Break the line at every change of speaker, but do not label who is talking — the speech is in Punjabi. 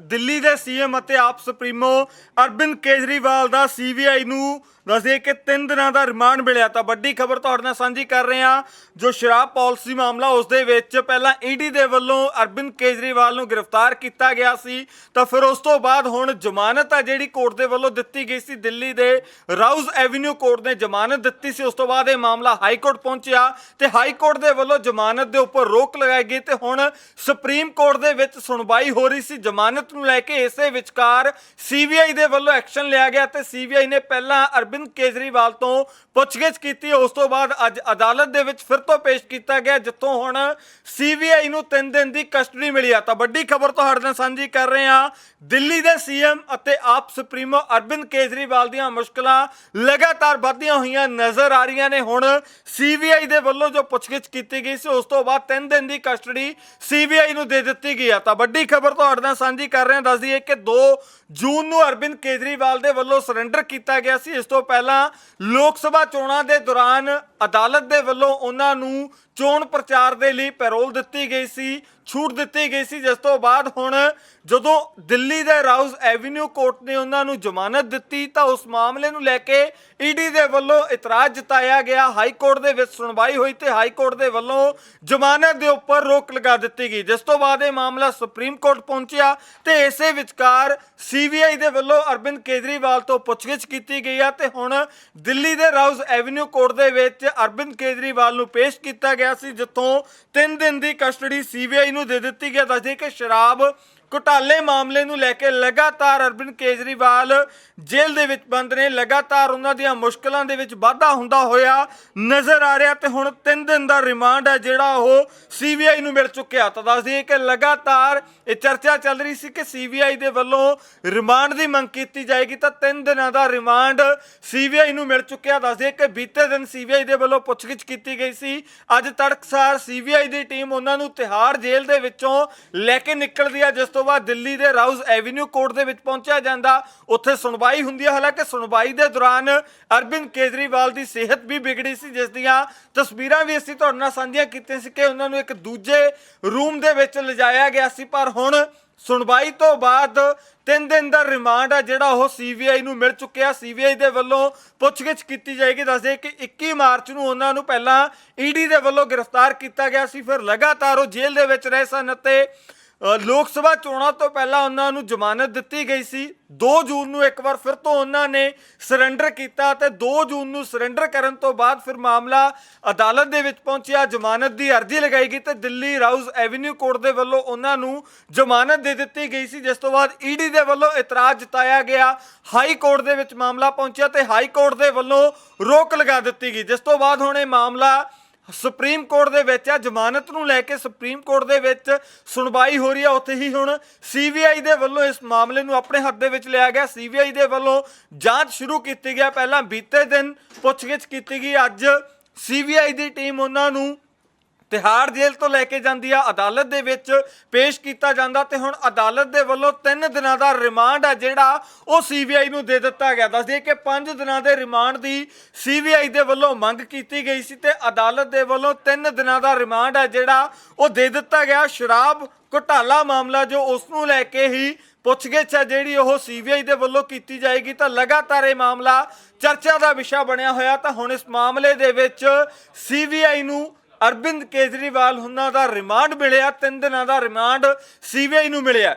ਦਿੱਲੀ ਦੇ ਸੀਐਮ ਅਤੇ ਆਪ ਸੁਪਰੀਮੋ ਅਰਵਿੰਦ ਕੇਜਰੀਵਾਲ ਦਾ ਸੀਬੀਆਈ ਨੂੰ ਦੱਸਦੇ ਕਿ 3 ਦਿਨਾਂ ਦਾ ਰਿਮਾਂਡ ਮਿਲਿਆ। ਤਾਂ ਵੱਡੀ ਖਬਰ ਤੁਹਾਡੇ ਨਾਲ ਸਾਂਝੀ ਕਰ ਰਹੇ ਹਾਂ, ਜੋ ਸ਼ਰਾਬ ਪਾਲਿਸੀ ਮਾਮਲਾ, ਉਸ ਦੇ ਵਿੱਚ ਪਹਿਲਾਂ ਈਡੀ ਦੇ ਵੱਲੋਂ ਅਰਵਿੰਦ ਕੇਜਰੀਵਾਲ ਨੂੰ ਗ੍ਰਿਫਤਾਰ ਕੀਤਾ ਗਿਆ ਸੀ। ਤਾਂ ਫਿਰ ਉਸ ਤੋਂ ਬਾਅਦ ਹੁਣ ਜ਼ਮਾਨਤ ਆ ਜਿਹੜੀ ਕੋਰਟ ਦੇ ਵੱਲੋਂ ਦਿੱਤੀ ਗਈ ਸੀ ਦਿੱਲੀ ਦੇ ਰਾਉਜ਼ ਐਵਨਿਊ ਕੋਰਟ ਨੇ ਜ਼ਮਾਨਤ ਦਿੱਤੀ ਸੀ। ਉਸ ਤੋਂ ਬਾਅਦ ਇਹ ਮਾਮਲਾ ਹਾਈ ਕੋਰਟ ਪਹੁੰਚਿਆ ਤੇ ਹਾਈ ਕੋਰਟ ਦੇ ਵੱਲੋਂ ਜ਼ਮਾਨਤ ਦੇ ਉੱਪਰ ਰੋਕ ਲਗਾਈ ਗਈ ਤੇ ਹੁਣ ਸੁਪਰੀਮ ਕੋਰਟ ਦੇ ਵਿੱਚ ਸੁਣਵਾਈ ਹੋ ਰਹੀ ਸੀ। ਜ਼ਮਾਨਤ ਨੂੰ ਲੈ ਕੇ ਇਸੇ ਵਿਚਕਾਰ ਸੀਬੀਆਈ ਦੇ ਵੱਲੋਂ ਐਕਸ਼ਨ ਲਿਆ ਗਿਆ ਤੇ ਸੀਬੀਆਈ ਨੇ ਪਹਿਲਾਂ ਅਰਵਿੰਦ ਕੇਜਰੀਵਾਲ ਤੋਂ ਪੁੱਛਗਿੱਛ ਕੀਤੀ। ਉਸ ਤੋਂ ਬਾਅਦ ਅੱਜ ਅਦਾਲਤ ਦੇ ਵਿੱਚ ਫਿਰ ਤੋਂ ਪੇਸ਼ ਕੀਤਾ ਗਿਆ, ਜਿੱਥੋਂ ਹੁਣ ਸੀਬੀਆਈ ਨੂੰ 3 ਦਿਨ ਦੀ ਕਸਟਡੀ ਮਿਲੀ ਆ। ਤਾਂ ਵੱਡੀ ਖਬਰ ਤੁਹਾਡੇ ਨਾਲ ਸਾਂਝੀ ਕਰ ਰਹੇ ਹਾਂ। ਦਿੱਲੀ ਦੇ ਸੀਐਮ ਅਤੇ ਆਪ ਸੁਪਰੀਮੋ ਅਰਵਿੰਦ ਕੇਜਰੀਵਾਲ ਦੀਆਂ ਮੁਸ਼ਕਲਾਂ ਲਗਾਤਾਰ ਵੱਧਦੀਆਂ ਹੋਈਆਂ ਨਜ਼ਰ ਆ ਰਹੀਆਂ ਨੇ। ਹੁਣ ਸੀਬੀਆਈ ਦੇ ਵੱਲੋਂ ਜੋ ਪੁੱਛਗਿੱਛ ਕੀਤੀ ਗਈ ਸੀ, ਉਸ ਤੋਂ ਬਾਅਦ 3 ਦਿਨ ਦੀ ਕਸਟਡੀ ਸੀਬੀਆਈ ਨੂੰ ਦੇ ਦਿੱਤੀ ਗਈ ਆ। ਤਾਂ ਵੱਡੀ ਖਬਰ ਤੁਹਾਡੇ ਨਾਲ ਸਾਂਝੀ ਕਰ ਰਹੇ ਹਾਂ, ਦੱਸ ਦਈਏ ਕਿ 2 ਜੂਨ ਨੂੰ ਅਰਵਿੰਦ ਕੇਜਰੀਵਾਲ ਦੇ ਵੱਲੋਂ ਸਰੈਂਡਰ ਕੀਤਾ ਗਿਆ ਸੀ। ਇਸ ਤੋਂ ਪਹਿਲਾਂ ਲੋਕ ਸਭਾ ਚੋਣਾਂ ਦੇ ਦੌਰਾਨ ਅਦਾਲਤ ਦੇ ਵੱਲੋਂ ਉਹਨਾਂ ਨੂੰ ਚੋਣ ਪ੍ਰਚਾਰ ਦੇ ਲਈ ਪੈਰੋਲ ਦਿੱਤੀ ਗਈ ਸੀ, ਛੂਟ ਦਿੱਤੀ ਗਈ ਸੀ। ਜਿਸ ਤੋਂ ਬਾਅਦ ਹੁਣ ਜਦੋਂ ਦਿੱਲੀ ਦੇ ਰਾਉਜ਼ ਐਵਨਿਊ ਕੋਰਟ ਨੇ ਉਹਨਾਂ ਨੂੰ ਜ਼ਮਾਨਤ ਦਿੱਤੀ, ਤਾਂ ਉਸ ਮਾਮਲੇ ਨੂੰ ਲੈ ਕੇ ਈਡੀ ਦੇ ਵੱਲੋਂ ਇਤਰਾਜ਼ ਜਤਾਇਆ ਗਿਆ। ਹਾਈ ਕੋਰਟ ਦੇ ਵਿੱਚ ਸੁਣਵਾਈ ਹੋਈ ਤੇ ਹਾਈ ਕੋਰਟ ਦੇ ਵੱਲੋਂ ਜ਼ਮਾਨਤ ਦੇ ਉੱਪਰ ਰੋਕ ਲਗਾ ਦਿੱਤੀ ਗਈ। ਜਿਸ ਤੋਂ ਬਾਅਦ ਇਹ ਮਾਮਲਾ ਸੁਪਰੀਮ ਕੋਰਟ ਪਹੁੰਚਿਆ ਤੇ ਇਸੇ ਵਿਚਕਾਰ ਸੀਬੀਆਈ ਦੇ ਵੱਲੋਂ ਅਰਵਿੰਦ ਕੇਜਰੀਵਾਲ ਤੋਂ ਪੁੱਛਗਿੱਛ ਕੀਤੀ ਗਈ ਆ ਤੇ ਹੁਣ ਦਿੱਲੀ ਦੇ ਰਾਉਜ਼ ਐਵਨਿਊ ਕੋਰਟ ਦੇ ਵਿੱਚ ਅਰਵਿੰਦ ਕੇਜਰੀਵਾਲ ਨੂੰ ਪੇਸ਼ ਕੀਤਾ ਗਿਆ ਸੀ ਜਿੱਥੋਂ 3 ਦਿਨ ਦੀ ਕਸਟਡੀ ਸੀਬੀਆਈ ਨੂੰ ਦੇ ਦਿੱਤੀ ਗਿਆ ਦੱਸਦੇ ਕਿ ਸ਼ਰਾਬ ਘੁਟਾਲੇ ਮਾਮਲੇ ਨੂੰ ਲੈ ਕੇ ਲਗਾਤਾਰ ਅਰਵਿੰਦ ਕੇਜਰੀਵਾਲ ਜੇਲ੍ਹ ਦੇ ਵਿੱਚ ਬੰਦ ਨੇ। ਲਗਾਤਾਰ ਉਹਨਾਂ ਦੀਆਂ ਮੁਸ਼ਕਲਾਂ ਦੇ ਵਿੱਚ ਵਾਧਾ ਹੁੰਦਾ ਹੋਇਆ ਨਜ਼ਰ ਆ ਰਿਹਾ ਤੇ ਹੁਣ 3 ਦਿਨ ਦਾ ਰਿਮਾਂਡ ਹੈ ਜਿਹੜਾ ਉਹ ਸੀਬੀਆਈ ਨੂੰ ਮਿਲ ਚੁੱਕਿਆ। ਤਾਂ ਦੱਸ ਦਈਏ ਕਿ ਲਗਾਤਾਰ ਇਹ ਚਰਚਾ ਚੱਲ ਰਹੀ ਸੀ ਕਿ ਸੀਬੀਆਈ ਦੇ ਵੱਲੋਂ ਰਿਮਾਂਡ ਦੀ ਮੰਗ ਕੀਤੀ ਜਾਏਗੀ ਤਾਂ 3 ਦਿਨਾਂ ਦਾ ਰਿਮਾਂਡ ਸੀਬੀਆਈ ਨੂੰ ਮਿਲ ਚੁੱਕਿਆ। ਦੱਸ ਦਈਏ ਕਿ ਬੀਤੇ ਦਿਨ ਸੀਬੀਆਈ ਦੇ ਵੱਲੋਂ ਪੁੱਛਗਿੱਛ ਕੀਤੀ ਗਈ ਸੀ। ਅੱਜ ਤੜਕਸਾਰ ਸੀਬੀਆਈ ਦੀ ਟੀਮ ਉਹਨਾਂ ਨੂੰ ਤਿਹਾੜ ਜੇਲ੍ਹ ਦੇ ਵਿੱਚੋਂ ਲੈ ਕੇ ਨਿਕਲਦੀ ਹੈ, ਜਿਸ ਤੋਂ ਬਾਅਦ ਦਿੱਲੀ ਦੇ ਰਾਉਜ਼ ਐਵਨਿਊ ਕੋਰਟ ਦੇ ਵਿੱਚ ਪਹੁੰਚਿਆ ਜਾਂਦਾ। ਉੱਥੇ ਸੁਣਵਾਈ ਹੁੰਦੀ ਹੈ ਹਾਲਾਂਕਿ ਸੁਣਵਾਈ ਦੇ ਦੌਰਾਨ ਅਰਵਿੰਦ ਕੇਜਰੀਵਾਲ ਦੀ ਸਿਹਤ ਵੀ ਵਿਗੜੀ ਸੀ, ਜਿਸ ਦੀਆਂ ਤਸਵੀਰਾਂ ਵੀ ਅਸੀਂ ਤੁਹਾਡੇ ਨਾਲ ਸਾਂਝੀਆਂ ਕੀਤੀਆਂ ਸੀ ਕਿ ਉਹਨਾਂ ਨੂੰ ਇੱਕ ਦੂਜੇ ਰੂਮ ਦੇ ਵਿੱਚ ਲਿਜਾਇਆ ਗਿਆ ਸੀ। ਪਰ ਹੁਣ ਸੁਣਵਾਈ ਤੋਂ ਬਾਅਦ 3 ਦਿਨ ਦਾ ਰਿਮਾਂਡ ਆ, ਜਿਹੜਾ ਉਹ ਸੀਬੀਆਈ ਨੂੰ ਮਿਲ ਚੁੱਕਿਆ। ਸੀਬੀਆਈ ਦੇ ਵੱਲੋਂ ਪੁੱਛਗਿੱਛ ਕੀਤੀ ਜਾਏਗੀ। ਦੱਸਦੇ ਕਿ 21 ਮਾਰਚ ਨੂੰ ਉਹਨਾਂ ਨੂੰ ਪਹਿਲਾਂ ਈਡੀ ਦੇ ਵੱਲੋਂ ਗ੍ਰਿਫਤਾਰ ਕੀਤਾ ਗਿਆ ਸੀ। ਫਿਰ ਲਗਾਤਾਰ ਉਹ ਜੇਲ੍ਹ ਦੇ ਵਿੱਚ ਰਹੇ ਸਨ ਅਤੇ ਲੋਕ ਸਭਾ ਚੋਣਾਂ ਤੋਂ ਪਹਿਲਾਂ ਉਹਨਾਂ ਨੂੰ ਜ਼ਮਾਨਤ ਦਿੱਤੀ ਗਈ ਸੀ। 2 ਜੂਨ ਨੂੰ ਇੱਕ ਵਾਰ ਫਿਰ ਤੋਂ ਉਹਨਾਂ ਨੇ ਸਰੈਂਡਰ ਕੀਤਾ ਤੇ 2 ਜੂਨ ਨੂੰ ਸਰੈਂਡਰ ਕਰਨ ਤੋਂ ਬਾਅਦ ਫਿਰ ਮਾਮਲਾ ਅਦਾਲਤ ਦੇ ਵਿੱਚ ਪਹੁੰਚਿਆ। ਜ਼ਮਾਨਤ ਦੀ ਅਰਜ਼ੀ ਲਗਾਈ ਗਈ ਤੇ ਦਿੱਲੀ ਰਾਊਜ਼ ਐਵਨਿਊ ਕੋਰਟ ਦੇ ਵੱਲੋਂ ਉਹਨਾਂ ਨੂੰ ਜ਼ਮਾਨਤ ਦੇ ਦਿੱਤੀ ਗਈ ਸੀ। ਜਿਸ ਤੋਂ ਬਾਅਦ ਈਡੀ ਦੇ ਵੱਲੋਂ ਇਤਰਾਜ਼ ਜਤਾਇਆ ਗਿਆ। ਹਾਈ ਕੋਰਟ ਦੇ ਵਿੱਚ ਮਾਮਲਾ ਪਹੁੰਚਿਆ ਤੇ ਹਾਈ ਕੋਰਟ ਦੇ ਵੱਲੋਂ ਰੋਕ ਲਗਾ ਦਿੱਤੀ ਗਈ। ਜਿਸ ਤੋਂ ਬਾਅਦ ਹੁਣ ਇਹ ਮਾਮਲਾ ਸੁਪਰੀਮ ਕੋਰਟ ਦੇ ਵਿੱਚ ਆ, ਜ਼ਮਾਨਤ ਨੂੰ ਲੈ ਕੇ ਸੁਪਰੀਮ ਕੋਰਟ ਦੇ ਵਿੱਚ ਸੁਣਵਾਈ ਹੋ ਰਹੀ ਆ ਉੱਥੇ ਹੀ ਹੁਣ ਸੀਬੀਆਈ ਦੇ ਵੱਲੋਂ ਇਸ ਮਾਮਲੇ ਨੂੰ ਆਪਣੇ ਹੱਥ ਦੇ ਵਿੱਚ ਲਿਆ ਗਿਆ। ਸੀਬੀਆਈ ਦੇ ਵੱਲੋਂ ਜਾਂਚ ਸ਼ੁਰੂ ਕੀਤੀ ਗਿਆ ਪਹਿਲਾਂ ਬੀਤੇ ਦਿਨ ਪੁੱਛਗਿੱਛ ਕੀਤੀ ਗਈ। ਅੱਜ ਸੀਬੀਆਈ ਦੀ ਟੀਮ ਉਹਨਾਂ ਨੂੰ ਤਿਹਾੜ ਜੇਲ੍ਹ ਤੋਂ ਲੈ ਕੇ ਜਾਂਦੀ ਆ ਅਦਾਲਤ ਦੇ ਵਿੱਚ ਪੇਸ਼ ਕੀਤਾ ਜਾਂਦਾ ਤੇ ਹੁਣ ਅਦਾਲਤ ਦੇ ਵੱਲੋਂ 3 ਦਿਨਾਂ ਦਾ ਰਿਮਾਂਡ ਆ ਜਿਹੜਾ ਉਹ ਸੀਬੀਆਈ ਨੂੰ ਦੇ ਦਿੱਤਾ ਗਿਆ। ਦੱਸਦੇ ਕਿ 5 ਦਿਨਾਂ ਦੇ ਰਿਮਾਂਡ ਦੀ ਸੀਬੀਆਈ ਦੇ ਵੱਲੋਂ ਮੰਗ ਕੀਤੀ ਗਈ ਸੀ ਤੇ ਅਦਾਲਤ ਦੇ ਵੱਲੋਂ 3 ਦਿਨਾਂ ਦਾ ਰਿਮਾਂਡ ਆ ਜਿਹੜਾ ਉਹ ਦੇ ਦਿੱਤਾ ਗਿਆ। ਸ਼ਰਾਬ ਘੁਟਾਲਾ ਮਾਮਲਾ ਜੋ ਉਸ ਨੂੰ ਲੈ ਕੇ ਹੀ ਪੁੱਛਗਿੱਛ ਹੈ ਜਿਹੜੀ ਉਹ ਸੀਬੀਆਈ ਦੇ ਵੱਲੋਂ ਕੀਤੀ ਜਾਏਗੀ ਤਾਂ ਲਗਾਤਾਰ ਇਹ ਮਾਮਲਾ ਚਰਚਾ ਦਾ ਵਿਸ਼ਾ ਬਣਿਆ ਹੋਇਆ ਤਾਂ ਹੁਣ ਇਸ ਮਾਮਲੇ ਦੇ ਵਿੱਚ ਸੀਬੀਆਈ ਨੂੰ ਅਰਵਿੰਦ ਕੇਜਰੀਵਾਲ ਉਹਨਾਂ ਦਾ ਰਿਮਾਂਡ ਮਿਲਿਆ ਤਿੰਨ ਦਿਨਾਂ ਦਾ ਰਿਮਾਂਡ ਸੀਬੀਆਈ ਨੂੰ ਮਿਲਿਆ।